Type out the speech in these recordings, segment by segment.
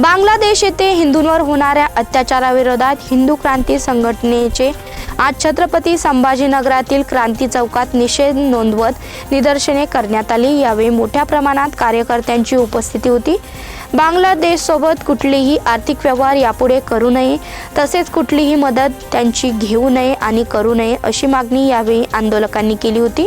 बांगलादेश येथे हिंदूंवर होणाऱ्या अत्याचाराविरोधात हिंदू क्रांती संघटनेचे आज छत्रपती संभाजीनगरातील क्रांती चौकात निषेध नोंदवत निदर्शने करण्यात आली. यावेळी मोठ्या प्रमाणात कार्यकर्त्यांची उपस्थिती होती. बांगलादेशसोबत कुठलीही आर्थिक व्यवहार यापुढे करू नये तसेच कुठलीही मदत त्यांची घेऊ नये आणि करू नये अशी मागणी यावेळी आंदोलकांनी केली होती.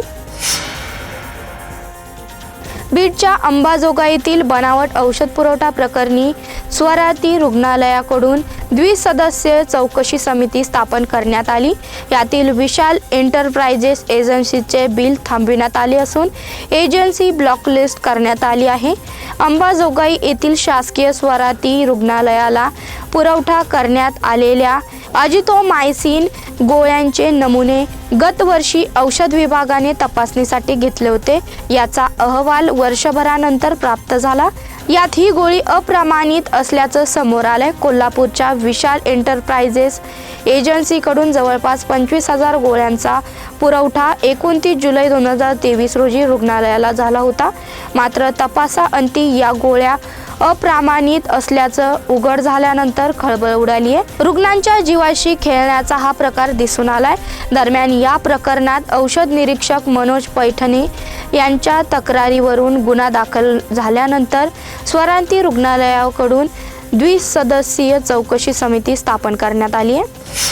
बीडच्या अंबाजोगाईतील बनावट औषध पुरवठा प्रकरणी स्वराती रुग्णालयाकडून द्विसदस्यीय चौकशी समिती स्थापन करण्यात आली. यातील विशाल एंटरप्राइजेस एजन्सीचे बिल थांबविण्यात आले असून एजन्सी ब्लॉकलिस्ट करण्यात आली आहे. अंबाजोगाई येथील शासकीय स्वराती रुग्णालयाला पुरवठा करण्यात आलेल्या अजिथोमायसिन गोळ्यांचे नमुने गतवर्षी औषध विभागाने तपासणीसाठी घेतले होते. याचा अहवाल वर्षभरानंतर प्राप्त झाला. यात ही गोळी अप्रमाणित असल्याचं समोर आलंय. कोल्हापूरच्या विशाल एंटरप्राइजेस एजन्सीकडून जवळपास पंचवीस हजार गोळ्यांचा पुरवठा एकोणतीस जुलै दोन हजार तेवीस रोजी रुग्णालयाला झाला होता. मात्र तपासाअंती या गोळ्या अप्रामाणित असल्याचं उघड झाल्यानंतर खळबळ उडाली आहे रुग्णांच्या जीवाशी खेळण्याचा हा प्रकार दिसून आलाय. दरम्यान या प्रकरणात औषध निरीक्षक मनोज पैठणे यांच्या तक्रारीवरून गुन्हा दाखल झाल्यानंतर स्वरांती रुग्णालयाकडून द्विसदस्यीय चौकशी समिती स्थापन करण्यात आली आहे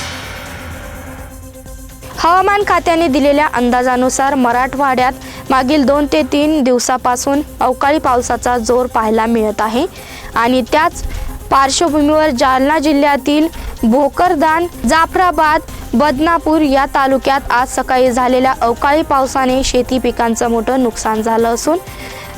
हवामान खात्याने दिलेल्या अंदाजानुसार मराठवाड्यात मागील दोन ते तीन दिवसापासून अवकाळी पावसाचा जोर पाहायला मिळत आहे. आणि त्याच पार्श्वभूमीवर जालना जिल्ह्यातील भोकरदान जाफराबाद बदनापूर या तालुक्यात आज सकाळी झालेल्या अवकाळी पावसाने शेती पिकांचं मोठं नुकसान झालं असून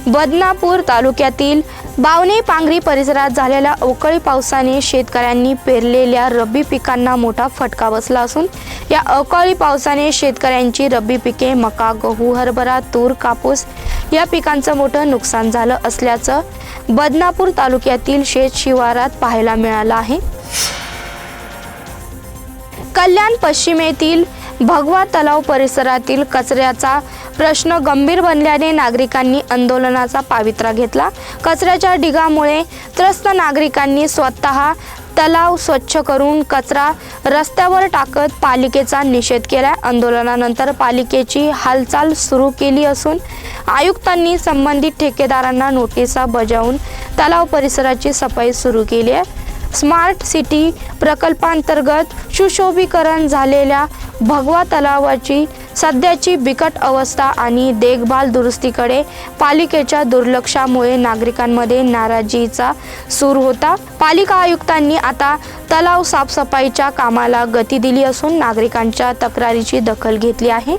बदनापूर तालुक्यातील बावणे पांगरी परिसरात झालेल्या अवकाळी पावसाने शेतकऱ्यांनी पेरलेल्या रब्बी पिकांना मोठा फटका बसला असून या अवकाळी पावसाने शेतकऱ्यांची रब्बी पिके मका गहू हरभरा तूर कापूस या पिकांचं मोठं नुकसान झालं असल्याचं बदनापूर तालुक्यातील शेत शिवारात पाहायला मिळालं आहे. कल्याण पश्चिमेतील भगवा तलाव परिसरातील कचऱ्याचा प्रश्न गंभीर बनल्याने नागरिकांनी आंदोलनाचा पावित्रा घेतला. कचऱ्याच्या ढिगामुळे त्रस्त नागरिकांनी स्वतः तलाव स्वच्छ करून कचरा रस्त्यावर टाकत पालिकेचा निषेध केला. आंदोलनानंतर पालिकेची हालचाल सुरू केली असून आयुक्तांनी संबंधित ठेकेदारांना नोटिसा बजावून तलाव परिसराची सफाई सुरू केली आहे. स्मार्ट सिटी प्रकल्पांतर्गत सुशोभीकरण झालेल्या भगवा तलावाची सध्याची बिकट अवस्था आणि देखभाल दुरुस्तीकडे पालिकेच्या दुर्लक्षामुळे नागरिकांमध्ये नाराजीचा सूर होता. पालिका आयुक्तांनी आता तलाव साफसफाईच्या कामाला गती दिली असून नागरिकांच्या तक्रारीची दखल घेतली आहे.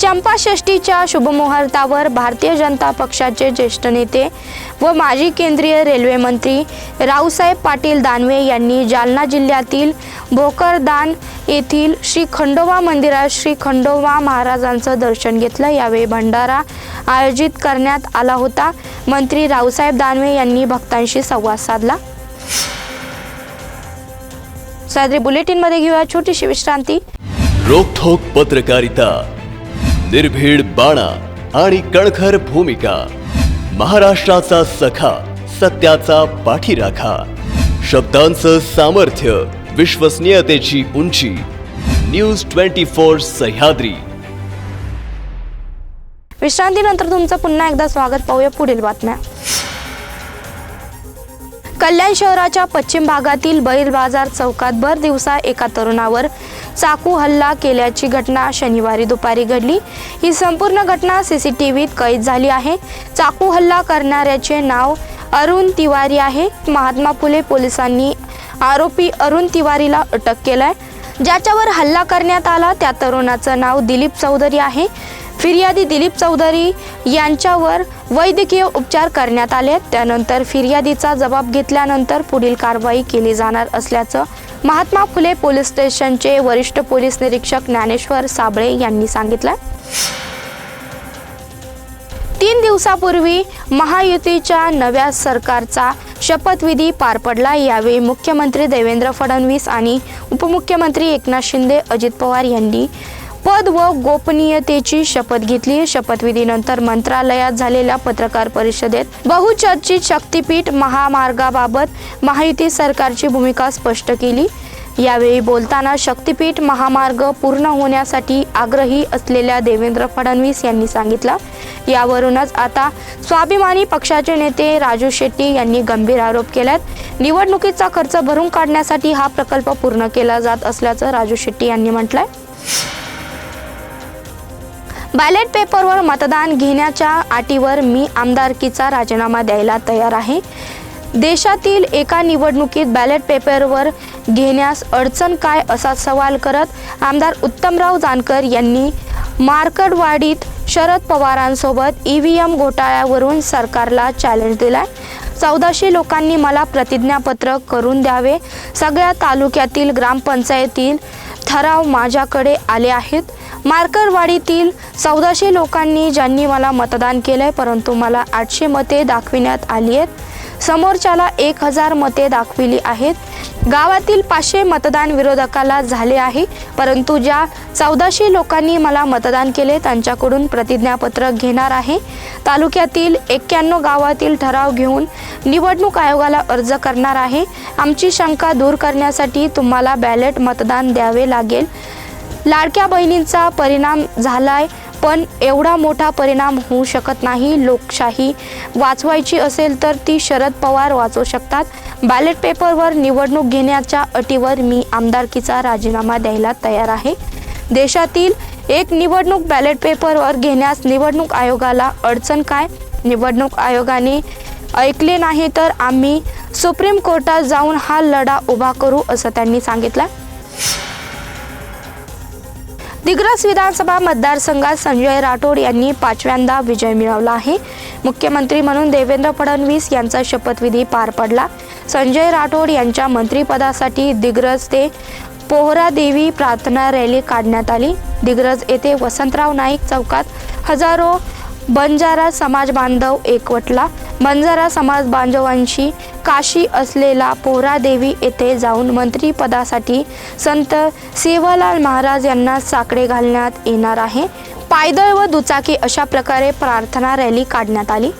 चंपाषष्ठीच्या शुभमुहूर्तावर भारतीय जनता पक्षाचे ज्येष्ठ नेते व माजी केंद्रीय रेल्वे मंत्री रावसाहेब पाटील दानवे यांनी जालना जिल्ह्यातील भोकरदान येथील श्री खंडोबा मंदिरात श्री खंडोबा महाराजांचं दर्शन घेतलं. यावेळी भंडारा आयोजित करण्यात आला होता. मंत्री रावसाहेब दानवे यांनी भक्तांशी संवाद साधला. सादरी बुलेटिनमध्ये घेऊया छोटीशी विश्रांती. रोखोक पत्रकारिता निर्भीड बाणा आणि कणखर भूमिका. महाराष्ट्राचा सखा सत्याचा पाठीराखा. शब्दांचं सामर्थ्य विश्वसनीयतेची उंची. News twenty four Sahyadri. विश्रांतीनंतर तुमचं पुन्हा एकदा स्वागत पाहूया पुढील बातम्या. कल्याण शहराच्या पश्चिम भागातील बैल बाजार चौकात भर दिवसा एका तरुणावर चाकू हल्ला केल्याची घटना शनिवारी दुपारी घडली. ही संपूर्ण घटना सीसीटीव्हीत कैद झाली आहे. चाकू हल्ला करणाऱ्याचे नाव अरुण तिवारी आहे. महात्मा फुले पोलिसांनी आरोपी अरुण तिवारीला अटक केलाय. ज्याच्यावर हल्ला करण्यात आला त्या तरुणाचं नाव दिलीप चौधरी आहे. फिर्यादी दिलीप चौधरी यांच्यावर वैद्यकीय उपचार करण्यात आले. त्यानंतर फिर्यादीचा जबाब घेतल्यानंतर पुढील कारवाई केली जाणार असल्याचं महात्मा फुले पोलीस स्टेशनचे वरिष्ठ पोलीस निरीक्षक ज्ञानेश्वर साबळे यांनी सांगितलं. तीन दिवसापूर्वी महायुतीच्या नव्या सरकारचा शपथविधी पार पडला. यावेळी मुख्यमंत्री देवेंद्र फडणवीस आणि उपमुख्यमंत्री एकनाथ शिंदे अजित पवार यांनी पद व गोपनीयतेची शपथ घेतली. शपथविधीनंतर मंत्रालयात झालेल्या पत्रकार परिषदेत बहुचर्चित शक्तीपीठ महामार्गाबाबत माहिती सरकारची भूमिका स्पष्ट केली. यावेळी बोलताना शक्तीपीठ महामार्ग पूर्ण होण्यासाठी आग्रही असलेल्या देवेंद्र फडणवीस यांनी सांगितलं. यावरूनच आता स्वाभिमानी पक्षाचे नेते राजू शेट्टी यांनी गंभीर आरोप केल्यात. निवडणुकीचा खर्च भरून काढण्यासाठी हा प्रकल्प पूर्ण केला जात असल्याचं राजू शेट्टी यांनी म्हटलंय. बॅलेट पेपरवर मतदान घेण्याच्या अटीवर मी आमदारकीचा राजीनामा द्यायला तयार आहे. देशातील एका निवडणुकीत बॅलेट पेपरवर घेण्यास अडचण काय असा सवाल करत आमदार उत्तमराव जानकर यांनी मार्कडवाडीत शरद पवारांसोबत ई व्ही एम घोटाळ्यावरून सरकारला चॅलेंज दिलाय. चौदाशे लोकांनी मला प्रतिज्ञापत्र करून द्यावे. सगळ्या तालुक्यातील ग्रामपंचायतील ठराव माझ्याकडे आले आहेत. मार्करवाडीतील चौदाशे लोकांनी ज्यांनी मला मतदान केलं आहे परंतु मला आठशे मते दाखविण्यात आली आहेत. समोरच्याला एक हजार मते दाखविली आहेत. गावातील पाचशे मतदान विरोधकाला झाले आहे परंतु ज्या चौदाशे लोकांनी मला मतदान केले त्यांच्याकडून प्रतिज्ञापत्र घेणार आहे. तालुक्यातील एक्क्याण्णव गावातील ठराव घेऊन निवडणूक आयोगाला अर्ज करणार आहे. आमची शंका दूर करण्यासाठी तुम्हाला बॅलेट मतदान द्यावे लागेल. लाडक्या बहिणींचा परिणाम झालाय पण एवढा मोठा परिणाम होऊ शकत नाही. लोकशाही वाचवायची असेल तर ती शरद पवार वाचवू शकतात. बॅलेट पेपरवर निवडणूक घेण्याच्या अटीवर मी आमदारकीचा राजीनामा द्यायला तयार आहे. देशातील एक निवडणूक बॅलेट पेपरवर घेण्यास निवडणूक आयोगाला अडचण काय? निवडणूक आयोगाने ऐकले नाही तर आम्ही सुप्रीम कोर्टात जाऊन हा लढा उभा करू असं त्यांनी सांगितलं. दिग्रस विधानसभा मतदारसंघात संजय राठोड यांनी पाचव्यांदा विजय मिळवला आहे. मुख्यमंत्री म्हणून देवेंद्र फडणवीस यांचा शपथविधी पार पडला. संजय राठोड यांच्या मंत्रिपदासाठी दिग्रज ते पोहरा देवी प्रार्थना रॅली काढण्यात आली. दिग्रज येथे वसंतराव नाईक चौकात हजारो बंजारा समाज बांधव एकवटला. बंजारा समाज बांधवांची काशी असलेला पोहरादेवी येथे जाऊन मंत्रीपदासाठी संत सेवालाल महाराज यांना साकडे घालण्यात येणार आहे. पायदळ व दुचाकी अशा प्रकारे प्रार्थना रॅली काढण्यात आली.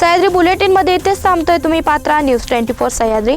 सह्याद्री बुलेटिनमध्ये इथेच थांबतोय. तुम्ही Patra news twenty four Sahyadri.